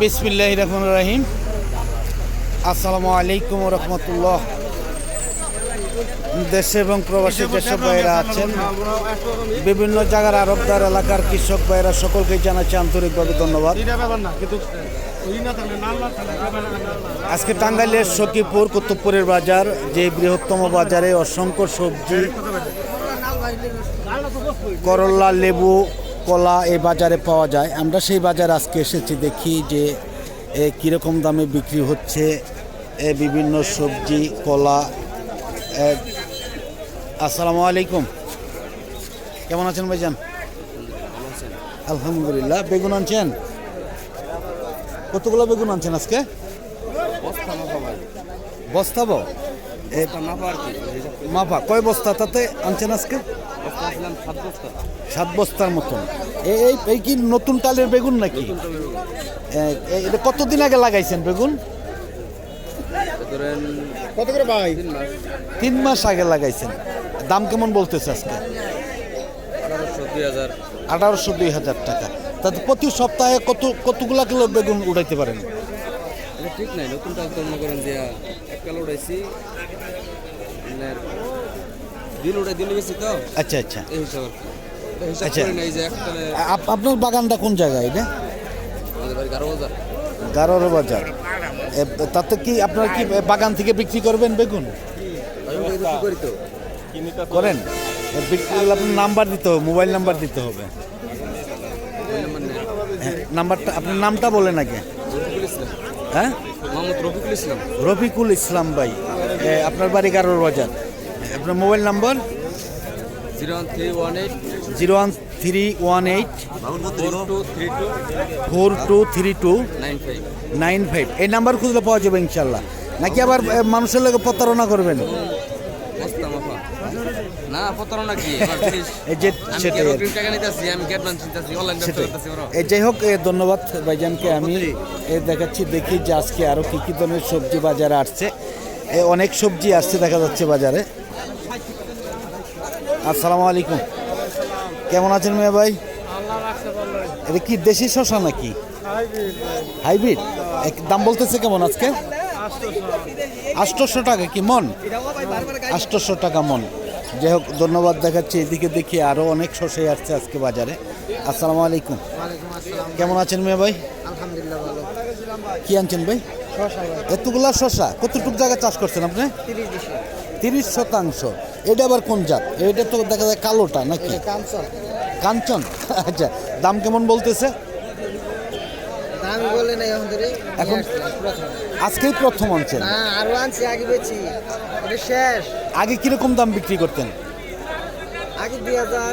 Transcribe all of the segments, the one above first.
বিসমিল্লাহ রহমান রাহিম। আসসালামু আলাইকুম রহমতুল্লাহ। দেশে এবং প্রবাসী যেসব ভাইরা আছেন বিভিন্ন জায়গার আরবদার এলাকার কৃষক ভাইরা সকলকে জানাচ্ছি আন্তরিকভাবে ধন্যবাদ। আজকে টাঙ্গাইলের সখীপুর কুতুবপুরের বাজার যে বৃহত্তম বাজারে অসংখ্য সবজি করল্লা লেবু কলা এই বাজারে পাওয়া যায়। আমরা সেই বাজারে আজকে এসেছি দেখি যে এ, কীরকম দামে বিক্রি হচ্ছে। এ, বিভিন্ন সবজি কলা আসসালামু আলাইকুম। কেমন আছেন ভাইজান? আলহামদুলিল্লাহ। বেগুন আনছেন? কতগুলো বেগুন আনছেন আজকে? বস্তাবো মাপা কয় বস্তা তাতে আনছেন আজকে? সাত বস্তার মতন। এই এই কি নতুন টালের বেগুন নাকি? এটা কতদিন আগে লাগাইছেন বেগুন? কত করে ভাই? তিন মাস। আগে লাগাইছেন। দাম কেমন বলতেছে আজকে? আঠারোশো দুই হাজার। টাকা। তাতে প্রতি সপ্তাহে কত কতগুলা কিলো বেগুন উঠাইতে পারেন? ঠিক নাই নতুন মনে করেন যে উঠাইছি। দিন দিন বেশি তো? আচ্ছা আচ্ছা। এই হিসাব আচ্ছা। আপনার বাগানটা কোন জায়গায় এটা? গারোর বাজার। তাতে কি আপনার কি বাগান থেকে বিক্রি করবেন বেগুন? করেন। বিক্রি করলে আপনার নাম্বার দিতে হবে মোবাইল নাম্বার দিতে হবে। হ্যাঁ, নাম্বারটা আপনার নামটা বলেন আগে। রফিকুল ইসলাম। হ্যাঁ? রফিকুল ইসলাম। রফিকুল ইসলাম ভাই। আপনার বাড়ি গারোর বাজার। আপনার mobile number? Zero three one eight zero one three one eight four two three two nine five. এই নাম্বার খুঁজলে পাওয়া যাবে ইনশাল্লাহ। নাকি আবার মানুষের লোক প্রতারণা করবেন? আর যাই হোক ধন্যবাদ ভাইজানকে। আমি এ দেখাচ্ছি দেখি যে আজকে আরও কী কী ধরনের সবজি বাজারে আসছে। অনেক সবজি আসছে দেখা যাচ্ছে বাজারে। আসসালামু আলাইকুম। কেমন আছেন মেয়ে ভাই? এটা কি দেশি শশা নাকি? হাইব্রিড দাম বলতেছে কেমন আজকে? আষ্টশো টাকা কি মন? আটশোশো টাকা মন। যাই হোক ধন্যবাদ দেখাচ্ছি। এদিকে দেখি আরও অনেক শসাই আসছে আজকে বাজারে। আসসালামু আলাইকুম। কেমন আছেন মেয়ে ভাই? আলহামদুলিল্লাহ ভালো। কি আনছেন ভাই? এতগুলা শশা কতটুক জায়গায় চাষ করছেন আপনি? তিরিশ শতাংশ। এটা আবার কোন জাত? এটা তো দেখা যায় কালোটা নাকি? কাঞ্চন। কাঞ্চন? আচ্ছা দাম কেমন বলতেছে? এখন আজকেই প্রথম আনছেন? আরও আনছি আগে শেষ। আগে কীরকম দাম বিক্রি করতেন? আগে দুই হাজার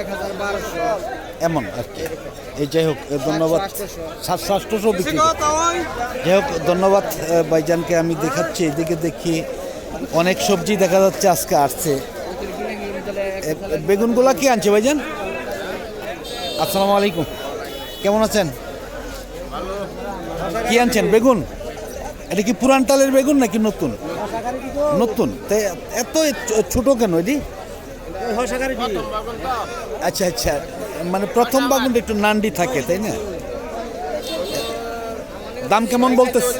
এক হাজার বারোশো। এমন আর কি। এই যাই হোক ধন্যবাদ। সাতশো আটশোশো। বিক্রি যাই হোক ধন্যবাদ ভাইজানকে আমি দেখাচ্ছি। এদিকে দেখি অনেক সবজি দেখা যাচ্ছে আজকে আসছে। বেগুনগুলা কি আনছে ভাইজান? আসসালামু আলাইকুম। কেমন আছেন? কি আনছেন? বেগুন? এটা কি পুরান টালের বেগুন নাকি নতুন? নতুন। তাই এত ছোট কেন এটি? আচ্ছা আচ্ছা। মানে প্রথম বাগুনটা একটু নান্ডি থাকে, তাই না? দাম কেমন বলতেছে?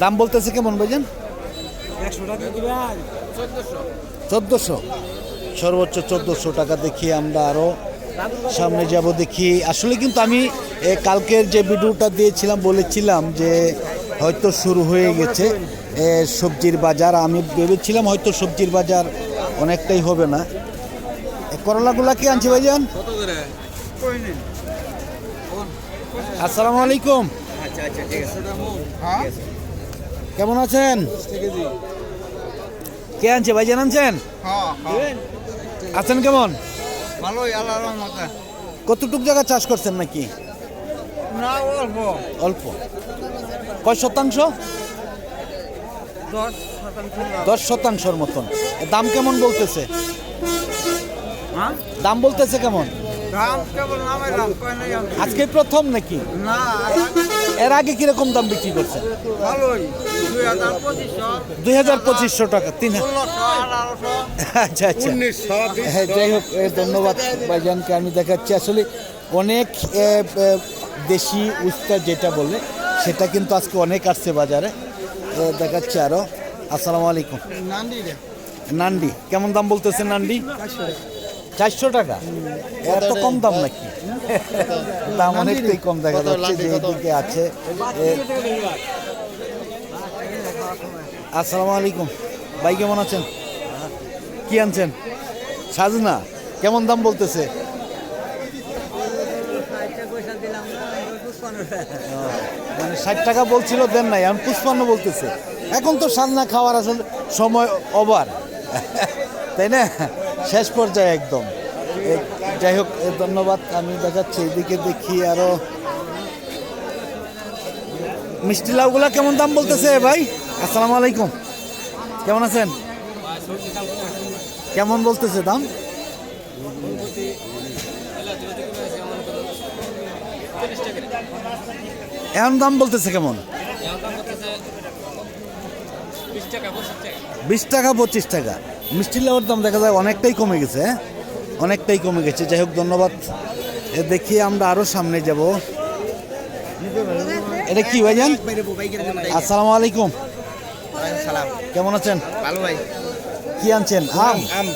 দাম বলতেছে কেমন ভাইজান? চোদ্দোশো। সর্বোচ্চ চোদ্দোশো টাকা দেখি আমরা আরও সামনে যাব দেখি। আসলে কিন্তু আমি এ, কালকের যে ভিডিওটা দিয়েছিলাম বলেছিলাম যে হয়তো শুরু হয়ে গেছে এ, সবজির বাজার। আমি ভেবেছিলাম হয়তো সবজির বাজার অনেকটাই হবে না। করলাগুলা কি আনছি ভাইজান? কত করে? আসসালামু আলাইকুম। আচ্ছা আচ্ছা ঠিক আছে। কেমন আছেন? কে আনছে? ভাইজান আনছেন? আছেন কেমন? ভালোই আল্লাহ কতটুক জায়গা চাষ করছেন নাকি? না অল্প। অল্প। কয় শতাংশ? দশ শতাংশ শতাংশর মতন। দাম কেমন বলতেছে? হ্যাঁ? দাম বলতেছে কেমন? আজকে প্রথম নাকি? না এর আগে কীরকম দাম বিক্রি করছেন? ভালোই দুই হাজার পঁচিশশো। টাকা তিন আচ্ছা আচ্ছা। হ্যাঁ যাই হোক ধন্যবাদ ভাইজানকে আমি দেখাচ্ছি। আসলে অনেক দেশি উস্তা যেটা বলে সেটা কিন্তু আজকে অনেক আসছে বাজারে। দেখাচ্ছি আরও আসসালামু আলাইকুম। নান্ডি কেমন দাম বলতেছে নান্ডি? চারশো টাকা। এত কম দাম নাকি? দাম অনেকটাই কম দেখা যাচ্ছে যে এদিকে আছে। আসসালামু আলাইকুম। ভাই কেমন আছেন? কি আনছেন? সাজনা কেমন দাম বলতেছে? মানে ষাট টাকা বলছিল দেন নাই এখন পুষ্পান্ন বলতেছে। এখন তো সাজনা খাওয়ার আসলে সময় অবার তাই না? শেষ পর্যায়ে একদম। যাই হোক ধন্যবাদ। আমি দেখাচ্ছি এদিকে দেখি আরও। মিষ্টি লাউগুলা কেমন দাম বলতেছে ভাই? আসসালামু আলাইকুম। কেমন আছেন? কেমন বলতেছে দাম? এমন দাম বলতেছে কেমন? বিশ টাকা পঁচিশ টাকা। মিষ্টি লাউর দাম দেখা যায় অনেকটাই কমে গেছে? অনেকটাই কমে গেছে। যাই হোক ধন্যবাদ। দেখি আমরা আরও সামনে যাব। এটা কি ভাইজান? আসসালামু আলাইকুম। সালাম কেমন আছেন? ভালো ভাই কি আনছেন? আম? আম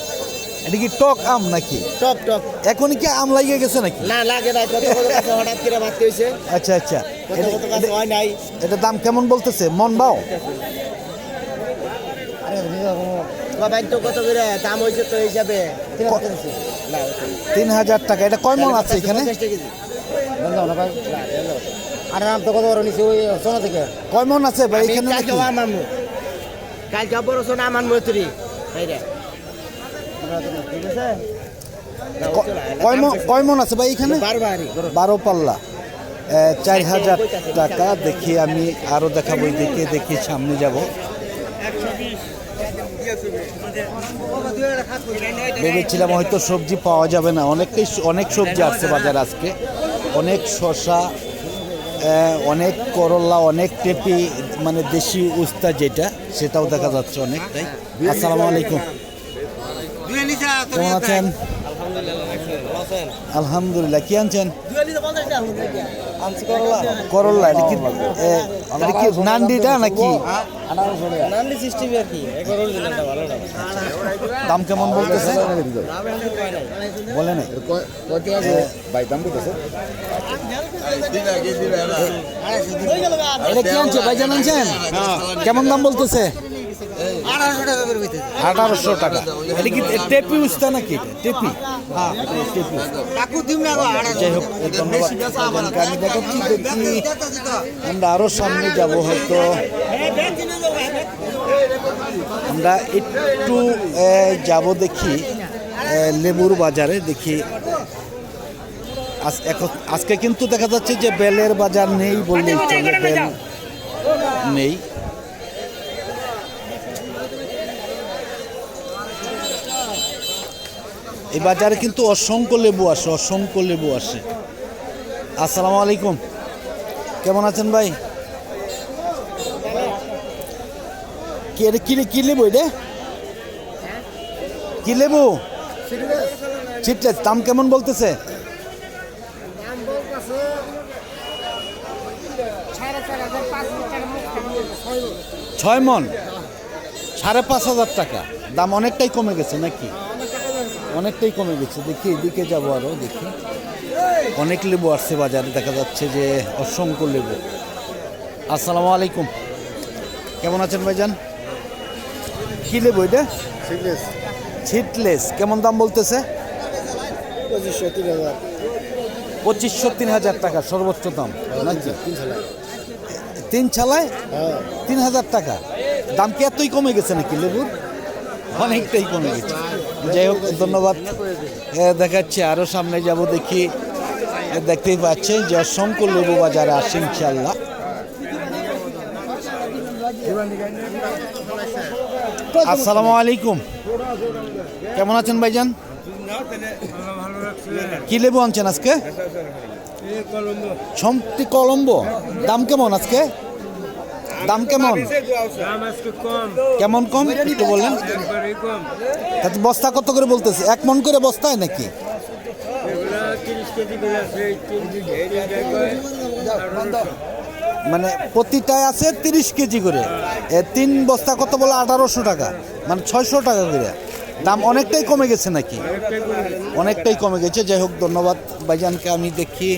এটা কি টক আম নাকি? টক টক এখন কি আম লাগিয়ে গেছে নাকি? না লাগে না কত কত হঠাৎ করে বাড়তে হয়েছে। আচ্ছা আচ্ছা। কত কত কাছে হয় নাই। এটা দাম কেমন বলতেছে? মন বাও বাবা তো কত করে? দাম হয়েছে তো হিসাবে। তিন হাজার টাকা এটা কয় মন আছে এখানে? আর তো কত বড় নিচে ওই সোনা থেকে? কয় মন আছে ভাই এখানে নাকি? কালকে আমার মু কালকে বড় সোনা আমার মৈত্রী এই ঠিক আছে ক- কয় মন আছে ভাই এখানে? বারো পাল্লা। চার হাজার টাকা দেখি আমি আরও দেখাবো দেখে দেখি সামনে যাব। ভেবেছিলাম হয়তো সবজি পাওয়া যাবে না। অনেকেই অনেক সবজি আসছে বাজার আজকে। অনেক শশা অনেক করলা অনেক টেপি মানে দেশি উস্তা যেটা সেটাও দেখা যাচ্ছে অনেকটাই। আসসালামু আলাইকুম। কেমন আছেন? আলহামদুলিল্লাহ কি আনছেন? করল্লা এটা কি এটা কি নান্ডিটা নাকি? সিস্টেম আর কি না। দাম কেমন বলতেছে? বলে নাই। এটা কি আনছে? ভাইজান আনছেন? কেমন দাম বলতেছে? টাকা করে আঠারোশো টাকা। এটা কি টেপি উস্তা নাকি এটা? টেপি? হ্যাঁ। টেপি? কাকু দিম না যাই হোক ধন্যবাদ। আমি দেখাচ্ছি দেখি আমরা আরও সামনে যাব হয়তো। আমরা একটু যাব দেখি লেবুর বাজারে দেখি। আজ এখন- আজকে কিন্তু দেখা যাচ্ছে যে বেলের বাজার নেই বললেই চলে বেল নেই। এই বাজারে কিন্তু অসংখ্য লেবু আসে, অসংখ্য লেবু আসে। আসসালামু আলাইকুম। কেমন আছেন ভাই? কি কি লেবু এটা? কি লেবু? ছিটলেস দাম কেমন বলতেছে? ছয় মন। সাড়ে পাঁচ হাজার টাকা। দাম অনেকটাই কমে গেছে নাকি? অনেকটাই কমে গেছে। দেখি এদিকে যাব আরও দেখি। অনেক লেবু আসছে বাজারে দেখা যাচ্ছে যে অসংখ্য লেবু। আসসালামু আলাইকুম। কেমন আছেন ভাইজান? কি লেবু এটা? ছিটলেস কেমন দাম বলতেছে? পঁচিশশো তিন হাজার। পঁচিশশো তিন হাজার টাকা সর্বোচ্চ দাম নাকি? তিন ছালায়? হ্যাঁ। তিন হাজার টাকা। দাম কি এতই কমে গেছে নাকি লেবুর? অনেকটাই কমে গেছে। যাই হোক ধন্যবাদ। দেখাচ্ছি আরও সামনে যাব দেখি। দেখতেই পাচ্ছেন যে অসংখ্য লেবু বাজারে আসে ইনশাল্লাহ আসসালামু আলাইকুম। কেমন আছেন ভাইজান? কি লেবু আনছেন আজকে? সম্পতি কলম্বো। দাম কেমন আজকে? দাম কেমন? কেমন কম? একটু তাতে বস্তা কত করে বলতেছে? এক মন করে বস্তায় নাকি। মানে প্রতিটায় আছে তিরিশ কেজি করে। এ তিন বস্তা কত বলে? আঠারোশো টাকা। মানে ছয়শো টাকা করে। দাম অনেকটাই কমে গেছে নাকি। অনেকটাই কমে গেছে। যাই হোক ধন্যবাদ ভাইজানকে। আমি দেখি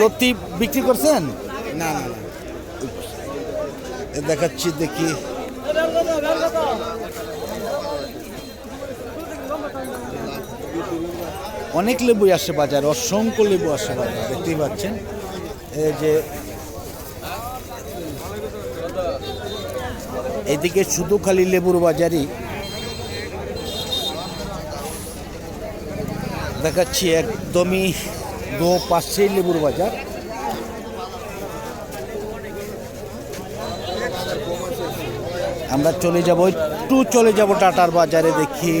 লতি বিক্রি করছেন? না না না। দেখাচ্ছি দেখি। অনেক লেবুই আসে বাজার অসংখ্য লেবু আসে বাজার দেখতেই পাচ্ছেন। এই যে এদিকে শুধু খালি লেবুর বাজারই। দেখাচ্ছি একদমই দো পাশেই লেবুর বাজার। আমরা চলে যাব, একটু চলে যাব টাটার বাজারে দেখি।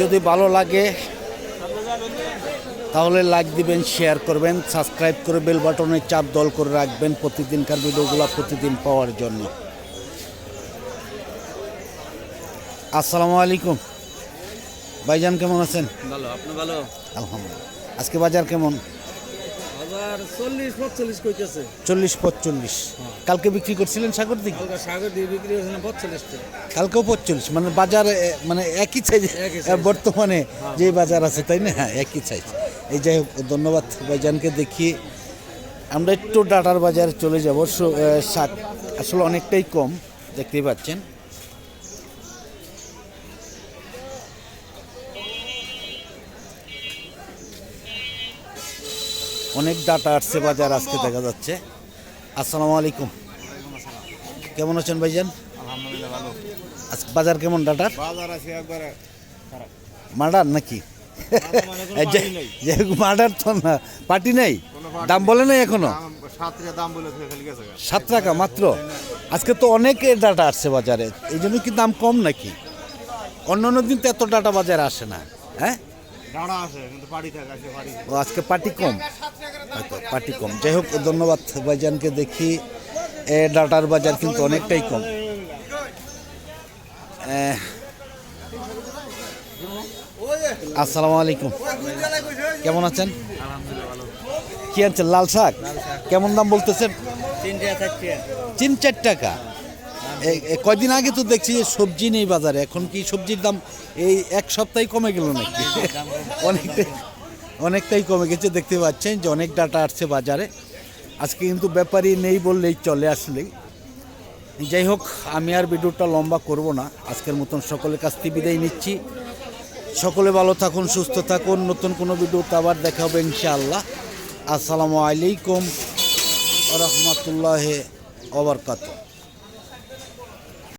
যদি ভালো লাগে তাহলে লাইক দিবেন শেয়ার করবেন সাবস্ক্রাইব করে বেল বাটনে চাপ দল করে রাখবেন প্রতিদিনকার ভিডিওগুলো প্রতিদিন পাওয়ার জন্য। আসসালামু আলাইকুম। ভাইজান কেমন আছেন? ভালো আপনি ভালো? আলহামদুলিল্লাহ। আজকে বাজার কেমন? হাজার চল্লিশ পঁচল্লিশ কইতেছে। চল্লিশ পঁচল্লিশ কালকে বিক্রি করছিলেন সাগর দিকে সাগর দিয়ে বিক্রি হয়েছে না পঁচল্লিশ কালকেও পঁচল্লিশ মানে বাজার মানে একই সাইজ বর্তমানে যে বাজার আছে তাই না? হ্যাঁ একই সাইজ এই যাই হোক ধন্যবাদ ভাইজানকে দেখি। আমরা একটু ডাটার বাজারে চলে যাব। শাক আসলে অনেকটাই কম দেখতেই পাচ্ছেন। অনেক ডাটা আসছে বাজার আজকে দেখা যাচ্ছে। আসসালামু আলাইকুম। কেমন আছেন ভাইজান? আলহামদুলিল্লাহ আজকে বাজার কেমন ডাটার? বাজার আছে একবারে মার্ডার নাকি? মার্ডার তো না পার্টি নেই? দাম বলে নাই এখনও? সাত টাকা মাত্র? আজকে তো অনেক ডাটা আসছে বাজারে এই জন্য কি দাম কম নাকি? অন্য অন্য দিন তো এত ডাটা বাজারে আসে না হ্যাঁ? ও আজকে পার্টি কম? পার্টি কম। যাই হোক ধন্যবাদ ভাইজানকে দেখি এ ডাটার বাজার কিন্তু অনেকটাই কম। আসসালামু আলাইকুম। কেমন আছেন? কি আনছেন? লাল শাক? কেমন দাম বলতেছেন? তিন চার টাকা। কয়দিন আগে তো দেখছি যে সবজি নেই বাজারে। এখন কি সবজির দাম এই এক সপ্তাহে কমে গেল নাকি? অনেকটাই অনেকটাই কমে গেছে। দেখতে পাচ্ছেন যে অনেক ডাটা আসছে বাজারে। আজকে কিন্তু ব্যাপারই নেই বললেই চলে আসলেই। যাই হোক, আমি আর ভিডিওটা লম্বা করব না। আজকের মতন সকলের কাছ থেকে বিদায় নিচ্ছি। সকলে ভালো থাকুন, সুস্থ থাকুন। নতুন কোনো ভিডিওতে আবার দেখা হবে ইনশাআল্লাহ। আসসালামু আলাইকুম রহমতুল্লাহ ওবরকাত